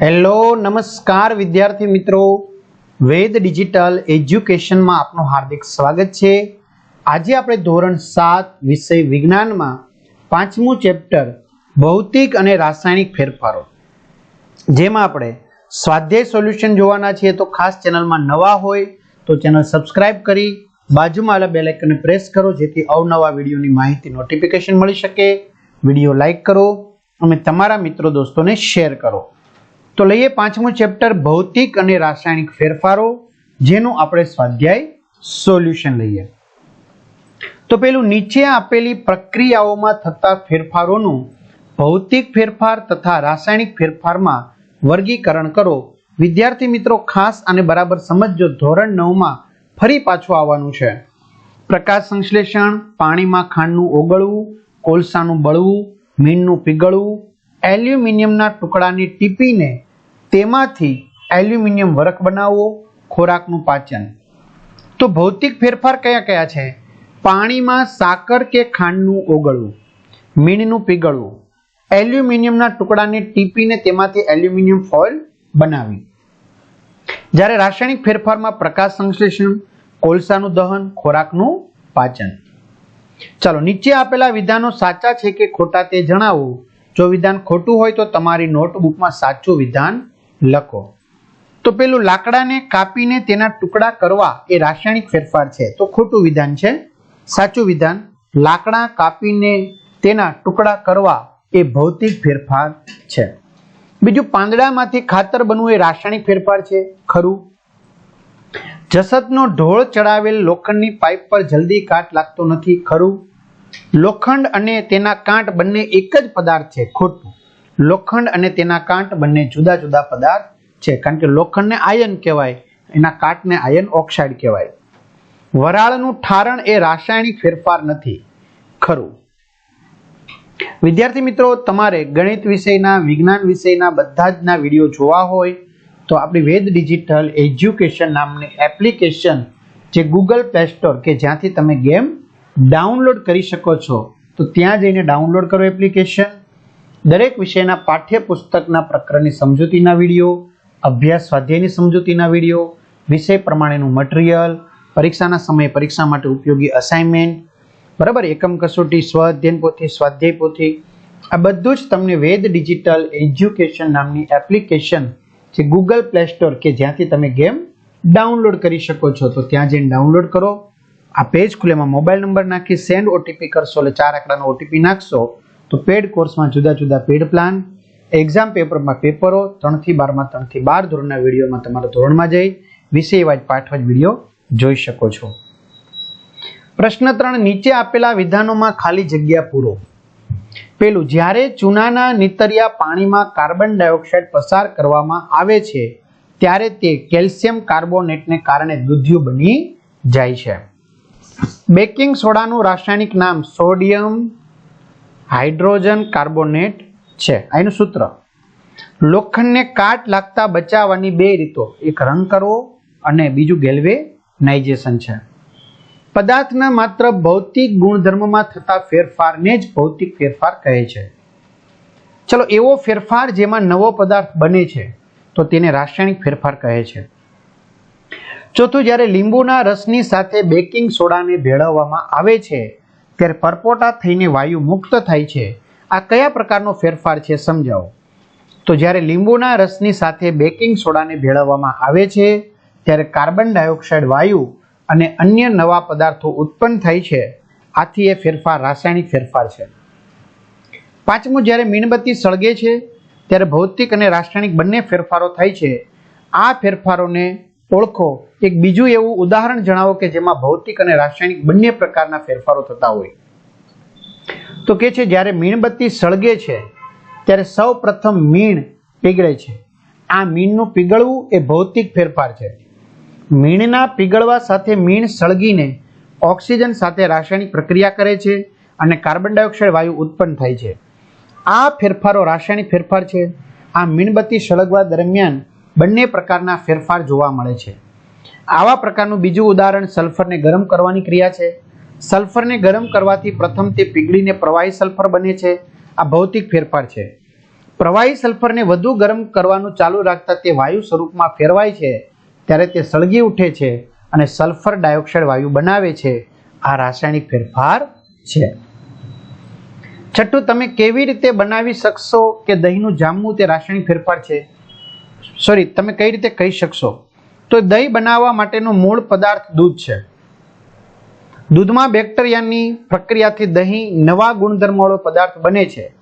Hello, નમસ્કાર વિદ્યાર્થી મિત્રો. વેદ ડિજિટલ એજ્યુકેશનમાં આપનું હાર્દિક સ્વાગત છે. આજે આપણે ધોરણ સાત વિષય વિજ્ઞાનમાં પાંચમું ચેપ્ટર, ભૌતિક અને રાસાયણિક ફેરફારો. જેમાં આપણે સ્વાધ્યાય સોલ્યુશન જોવાના છીએ તો ખાસ ચેનલમાં નવા હોય તો ચેનલ સબસ્ક્રાઇબ કરી બાજુમાં આવેલા બેલ આઇકનને પ્રેસ કરો જેથી અવનવા વિડીયોની માહિતી નોટિફિકેશન મળી શકે. વીડિયો લાઈક કરો અને તમારા મિત્રો દોસ્તોને શેર કરો. તો લઈએ પાંચમું ચેપ્ટર, ભૌતિક અને રાસાયણિક ફેરફારો, જેનું આપણે સ્વાધ્યાય સોલ્યુશન લઈએ. તો પેલું, નીચે આપેલી પ્રક્રિયાઓમાં થતા ફેરફારોનું ભૌતિક ફેરફાર તથા રાસાયણિક ફેરફારમાં વર્ગીકરણ કરો. વિદ્યાર્થી મિત્રો, ખાસ અને બરાબર સમજજો, ધોરણ નવમાં ફરી પાછું આવવાનું છે. પ્રકાશ સંશ્લેષણ, પાણીમાં ખાંડનું ઓગળવું, કોલસાનું બળવું મીણનું પીગળવું, એલ્યુમિનિયમના ટુકડાને ટીપીને તેમાંથી એલ્યુમિનિયમ વરખ બનાવવો ખોરાકનું પાચન. તો ભૌતિક ફેરફાર કયા કયા છે? પાણીમાં સાકર કે ખાંડનું ઓગળવું, મીણનું પીગળવું. એલ્યુમિનિયમના ટુકડાને ટીપીને તેમાંથી એલ્યુમિનિયમ ફોઇલ બનાવી. જ્યારે રાસાયણિક ફેરફારમાં પ્રકાશ સંશ્લેષણ, કોલસાનું દહન, ખોરાકનું પાચન. ચાલો, નીચે આપેલા વિધાનો સાચા છે કે ખોટા તે જણાવો. જો વિધાન ખોટું હોય તો તમારી નોટબુકમાં સાચું વિધાન લખો. તો પેલું લાકડાને કાપીને તેના ટુકડા કરવા એ રાસાયણિક ફેરફાર છે. તો ખોટું વિધાન છે. સાચું વિધાન, લાકડા કાપીને તેના ટુકડા કરવા એ ભૌતિક ફેરફાર છે. બીજું, પાંદડામાંથી ખાતર બનવું એ રાસાયણિક ફેરફાર છે. ખરું. જસતનો ઢોળ ચડાવેલ લોખંડની પાઇપ પર જલ્દી કાટ લાગતો નથી. ખરું. લોખંડ અને તેના કાંટ બંને એક જ પદાર્થ છે. ખોટું. લોખંડ અને તેના કાંટ બંને જુદા જુદા પદાર્થ છે. કારણ કે લોખંડને આયન કહેવાય, એના કાંટને આયન ઓક્સાઇડ કહેવાય. વરાળનું ઠારણ એ રાસાયણિક ફેરફાર નથી. ખરું. વિદ્યાર્થી મિત્રો, તમારે ગણિત વિષયના, વિજ્ઞાન વિષયના બધા જ ના વીડિયો જોવા હોય, તો આપણી વેદ ડિજિટલ એજ્યુકેશન નામની એપ્લિકેશન જે ગૂગલ પ્લે સ્ટોર કે જ્યાંથી તમે ગેમ ડાઉનલોડ કરી શકો છો, તો ત્યાં જઈને ડાઉનલોડ કરો એપ્લિકેશન. દરેક વિષયના પાઠ્યપુસ્તકના પ્રકરણની સમજૂતીના વીડિયો, અભ્યાસ સ્વાધ્યાયની સમજૂતીના વીડિયો, વિષય પ્રમાણેનું મટીરિયલ, પરીક્ષાના સમયે પરીક્ષા માટે ઉપયોગી અસાઇનમેન્ટ, બરાબર, એકમ કસોટી સ્વ અધ્યયન પોથી, સ્વાધ્યાય પોથી, આ બધું જ તમને વેદ ડિજિટલ એજ્યુકેશન નામની એપ્લિકેશન જે ગૂગલ પ્લે સ્ટોર કે જ્યાંથી તમે ગેમ ડાઉનલોડ કરી શકો છો, તો ત્યાં જઈને ડાઉનલોડ કરો. આ પેજ ખુલેમાં મોબાઈલ નંબર નાખી સેન્ડ ઓટીપી કરશો એટલે ચાર આંકડાનો ઓટીપી નાખશો. તો પેડ કોર્સમાં જુદા જુદા પેડ પ્લાન એક્ઝામ પેપરમાં પેપરો ત્રણથી બારમાં, ત્રણથી બાર ધોરણના વિડીયોમાં તમારા ધોરણમાં જઈ વિષય વાઇઝ પાઠવાજ વીડિયો જોઈ શકો છો. પ્રશ્ન ત્રણ, નીચે આપેલા વિધાનોમાં ખાલી જગ્યા પૂરો. પેલું, જ્યારે ચૂનાના નીતરિયા પાણીમાં કાર્બન ડાયોક્સાઇડ પસાર કરવામાં આવે છે, ત્યારે તે કેલ્શિયમ કાર્બોનેટને કારણે દૂધિયું બની જાય છે. બેકિંગ સોડાનું રાસાયણિક નામ સોડિયમ હાઇડ્રોજન કાર્બોનેટ છે. આનું સૂત્ર. લોખંડને કાટ લાગતા બચાવવાની બે રીતો. એક રંગ કરવો અને બીજું ગેલ્વેનાઇઝેશન છે. પદાર્થના માત્ર ભૌતિક ગુણધર્મમાં થતા ફેરફારને જ ભૌતિક ફેરફાર કહે છે. ચલો, એવો ફેરફાર જેમાં નવો પદાર્થ બને છે, તો તેને રાસાયણિક ફેરફાર કહે છે. ચોથું, જ્યારે લીંબુના રસની સાથે બેકિંગ સોડાને ભેળવવામાં આવે છે ત્યારે પરપોટા થઈને વાયુ મુક્ત થાય છે. આ કયા પ્રકારનો ફેરફાર છે સમજાવો. તો જ્યારે લીંબુના રસની સાથે બેકિંગ સોડાને ભેળવવામાં આવે છે, ત્યારે કાર્બન ડાયોક્સાઇડ વાયુ અને અન્ય નવા પદાર્થો ઉત્પન્ન થાય છે. આથી એ ફેરફાર, રાસાયણિક ફેરફાર છે. પાંચમું, જ્યારે મીણબત્તી સળગે છે, ત્યારે ભૌતિક અને રાસાયણિક બંને ફેરફારો થાય છે. આ ફેરફારોને ઓળખો. એક બીજું એવું ઉદાહરણ જણાવો કે જેમાં ભૌતિક અને રાસાયણિક બંને પ્રકારના ફેરફારો થતા હોય. તો કે છે, જ્યારે મીણબત્તી સળગે છે, ત્યારે સૌ પ્રથમ મીણ પીગળે છે. આ મીણનું પીગળવું એ ભૌતિક ફેરફાર છે. મીણના પીગળવા સાથે મીણ સળગીને ઓક્સિજન સાથે રાસાયણિક પ્રક્રિયા કરે છે અને કાર્બન ડાયોક્સાઇડ વાયુ ઉત્પન્ન થાય છે. આ ફેરફારો રાસાયણિક ફેરફાર છે. આ મીણબત્તી સળગવા દરમિયાન બંને પ્રકારના ફેરફાર જોવા મળે છે. આવા પ્રકારનું બીજું ઉદાહરણ સલ્ફરને ગરમ કરવાની ક્રિયા છે. સલ્ફરને ગરમ કરવાથી પ્રથમ તે પીગળીને પ્રવાહી સલ્ફર બને છે. આ ભૌતિક ફેરફાર છે. પ્રવાહી સલ્ફરને વધુ ગરમ કરવાનું ચાલુ રાખતા તે વાયુ સ્વરૂપમાં ફેરવાય છે. ત્યારે તે સળગી ઉઠે છે અને સલ્ફર ડાયોક્સાઇડ વાયુ બનાવે છે. આ રાસાયણિક ફેરફાર છે. છઠ્ઠું, તમે કેવી રીતે બનાવી શકશો કે દહીંનું જામવું તે રાસાયણિક ફેરફાર છે? સોરી, તમે કઈ રીતે કહી શકશો? તો દહીં બનાવવા માટેનો મૂળ પદાર્થ દૂધ છે. દૂધમાં બેક્ટેરિયાની પ્રક્રિયાથી દહીં નવા ગુણધર્મવાળો પદાર્થ બને છે.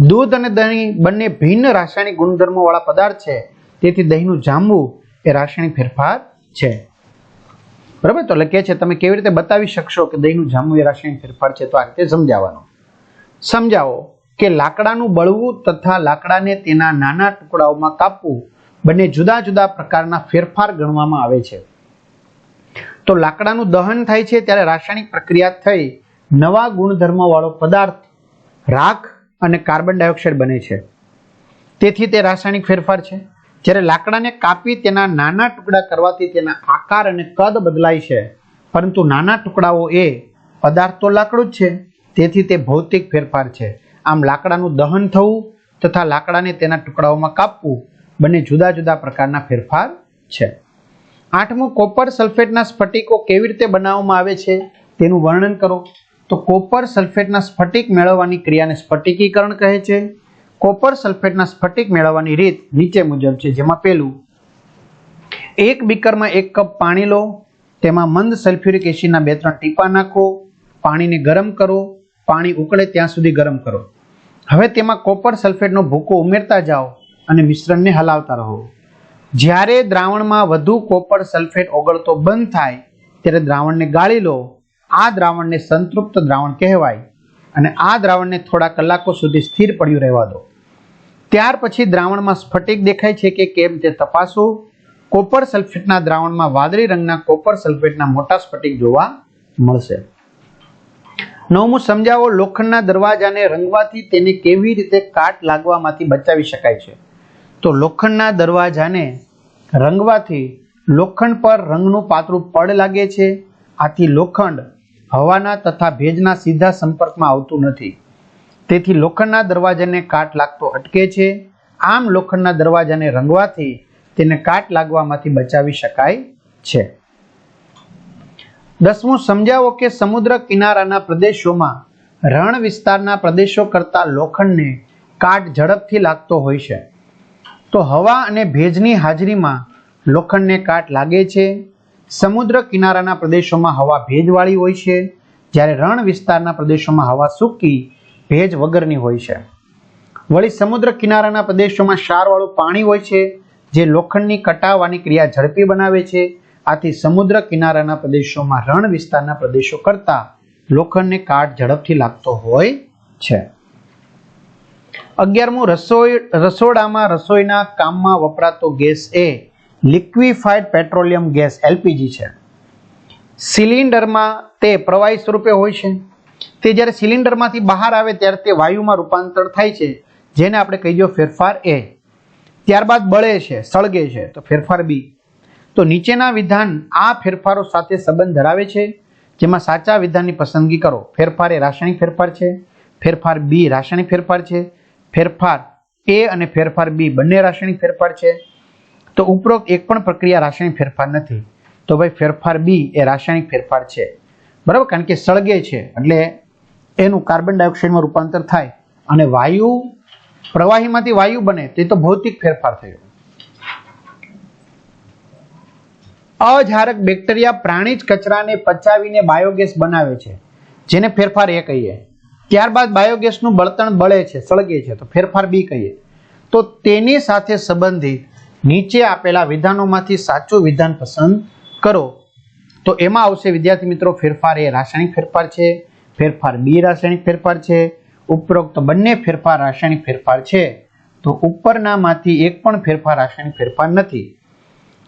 દૂધ અને દહીં બંને ભિન્ન રાસાયણિક ગુણધર્મોવાળા પદાર્થ છે. તેથી દહીંનું જામવું એ રાસાયણિક ફેરફાર છે. બરાબર? તો લખીએ છે, તમે કેવી રીતે બતાવી શકશો કે દહીંનું જામવું એ રાસાયણિક ફેરફાર છે? તો આ રીતે સમજાવવાનું. સમજાવો કે લાકડાનું બળવું તથા લાકડાને તેના નાના ટુકડાઓમાં કાપવું બંને જુદા જુદા પ્રકારના ફેરફાર ગણવામાં આવે છે. તો લાકડાનું દહન થાય છે ત્યારે રાસાયણિક પ્રક્રિયા થઈ નવા ગુણધર્મવાળો પદાર્થ રાખ અને કાર્બન ડાયોક્સાઇડ બને છે. તેથી તે રાસાયણિક ફેરફાર છે. જ્યારે લાકડાને કાપી તેના નાના ટુકડા કરવાથી તેના આકાર અને કદ બદલાય છે. પરંતુ નાના ટુકડાઓ એ પદાર્થ તો લાકડું જ છે. તેથી તે ભૌતિક ફેરફાર છે. આમ લાકડાનું દહન થવું તથા લાકડાને તેના ટુકડાઓમાં કાપવું બંને જુદા જુદા પ્રકારના ફેરફાર છે. આઠમું, કોપર સલ્ફેટના સ્ફટિકો કેવી રીતે બનાવવામાં આવે છે તેનું વર્ણન કરો. તો કોપર સલ્ફેટના સ્ફટિક મેળવવાની ક્રિયાને સ્ફટિકીકરણ કહે છે. કોપર સલ્ફેટના સ્ફટિક મેળવવાની રીત નીચે મુજબ છે. જેમાં પહેલું, એક બીકરમાં એક કપ પાણી લો. તેમાં મંદ સલ્ફ્યુરિક એસિડના બે ત્રણ ટીપા નાખો. પાણીને ગરમ કરો. પાણી ઉકળે ત્યાં સુધી ગરમ કરો. હવે તેમાં કોપર સલ્ફેટનો ભૂકો ઉમેરતા જાઓ. અને મિશ્રણને હલાવતા રહો. જ્યારે દ્રાવણમાં વધુ કોપર સલ્ફેટ ઓગળતો બંધ થાય, ત્યારે દ્રાવણને ગાળી લો. આ દ્રાવણને સંતૃપ્ત દ્રાવણ કહેવાય અને આ દ્રાવણને થોડા કલાકો સુધી સ્થિર પડ્યું રહેવા દો. ત્યાર પછી દ્રાવણમાં સ્ફટિક દેખાય છે કે કેમ તે તપાસો. કોપર સલ્ફેટના દ્રાવણમાં વાદળી રંગના કોપર સલ્ફેટના મોટા સ્ફટિક જોવા મળશે. નવમું સમજાવો લોખંડના દરવાજાને રંગવાથી તેને કેવી રીતે કાટ લાગવામાંથી બચાવી શકાય છે? તો લોખંડના દરવાજાને રંગવાથી લોખંડ પર રંગનું પાતળું પડ લાગે છે. આથી લોખંડ હવાના તથા ભેજના સીધા સંપર્કમાં આવતું નથી. તેથી લોખંડના દરવાજાને કાટ લાગતો અટકે છે. આમ લોખંડના દરવાજાને રંગવાથી તેને કાટ લાગવામાંથી બચાવી શકાય છે. દસમું સમજાવો કે સમુદ્ર કિનારાના પ્રદેશોમાં રણ વિસ્તારના પ્રદેશો કરતાં લોખંડને કાટ ઝડપથી લાગતો હોય છે. તો હવા અને ભેજની હાજરીમાં લોખંડને કાટ લાગે છે. સમુદ્ર કિનારાના પ્રદેશોમાં હવા ભેજવાળી હોય છે. જ્યારે રણ વિસ્તારના પ્રદેશોમાં હવા સૂકી, ભેજ વગરની હોય છે. વળી સમુદ્ર કિનારાના પ્રદેશોમાં ક્ષારવાળું પાણી હોય છે, જે લોખંડની કટાવવાની ક્રિયા ઝડપી બનાવે છે. આથી સમુદ્ર કિનારાના પ્રદેશોમાં રણ વિસ્તારના પ્રદેશો કરતાં લોખંડને કાટ ઝડપથી લાગતો હોય છે. અગિયારમું રસોઈ, રસોડામાં રસોઈના કામમાં વપરાતો ગેસ એ લિક્વિફાઈડ પેટ્રોલિયમ ગેસ, એલપીજી છે. સિલિન્ડરમાં તે પ્રવાહી સ્વરૂપે હોય છે. તે જ્યારે સિલિન્ડરમાંથી બહાર આવે ત્યારે તે વાયુમાં રૂપાંતર થાય છે. જેને આપણે કહીએ ફેરફાર એ. ત્યારબાદ બળે છે, સળગે છે, તો ફેરફાર બી. તો નીચેના વિધાન આ ફેરફારો સાથે સંબંધ ધરાવે છે. જેમાં સાચા વિધાનની પસંદગી કરો. ફેરફાર એ રાસાયણિક ફેરફાર છે. ફેરફાર બી રાસાયણિક ફેરફાર છે. ફેરફાર એ અને ફેરફાર બી બંને રાસાયણિક ફેરફાર છે. તો ઉપરોક્ત એક પણ પ્રક્રિયા રાસાયણિક ફેરફાર નથી. તો ભાઈ ફેરફાર બી એ રાસાયણિક ફેરફાર છે. બરાબર? કારણ કે સળગે છે. એટલે એનું કાર્બન ડાયોક્સાઇડમાં રૂપાંતર થાય અને વાયુ, પ્રવાહીમાંથી વાયુ બને તે તો ભૌતિક ફેરફાર થયો. અજારક બેક્ટેરિયા પ્રાણી જ કચરાને પચાવીને બાયોગેસ બનાવે છે. જેને ફેરફાર એ કહીએ. ત્યારબાદ બાયોગેસનું બળતણ બળે છે, સળગે છે, તો ફેરફાર બી કહીએ. તો તેની સાથે સંબંધિત નીચે આપેલા વિધાનોમાંથી સાચું વિધાન પસંદ કરો. તો એમાં આવશે, વિદ્યાર્થી મિત્રો, ફેરફાર એ રાસાયણિક ફેરફાર છે, ફેરફાર બી રાસાયણિક ફેરફાર છે, ઉપરોક્ત બંને ફેરફાર રાસાયણિક ફેરફાર છે. તો ઉપરનામાંથી એક પણ ફેરફાર રાસાયણિક ફેરફાર નથી.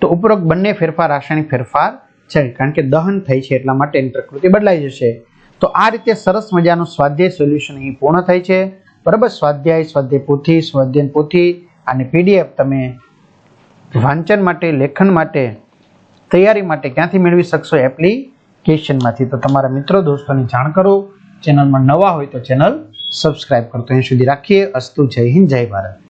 તો ઉપરોક્ત બંને ફેરફાર રાસાયણિક ફેરફાર છે, કારણ કે દહન થઈ છે, એટલા માટે એની પ્રકૃતિ બદલાઈ જશે. તો આ રીતે સરસ મજાનું સ્વાધ્યાય સોલ્યુશન અહીં પૂર્ણ થાય છે. બરાબર? સ્વાધ્યાય સ્વાધ્યાય પોથી સ્વાધ્યાય પોથી અને પીડીએફ તમે વાંચન માટે, લેખન માટે, તૈયારી માટે ક્યાંથી મેળવી શકશો એપ્લિકેશનમાંથી? તો તમારા મિત્રો, દોસ્તોને જાણ કરો. ચેનલમાં નવા હોય તો ચેનલ સબસ્ક્રાઇબ કરતો અહીં સુધી રાખીએ. અસ્તુ જય હિન્દ, જય ભારત.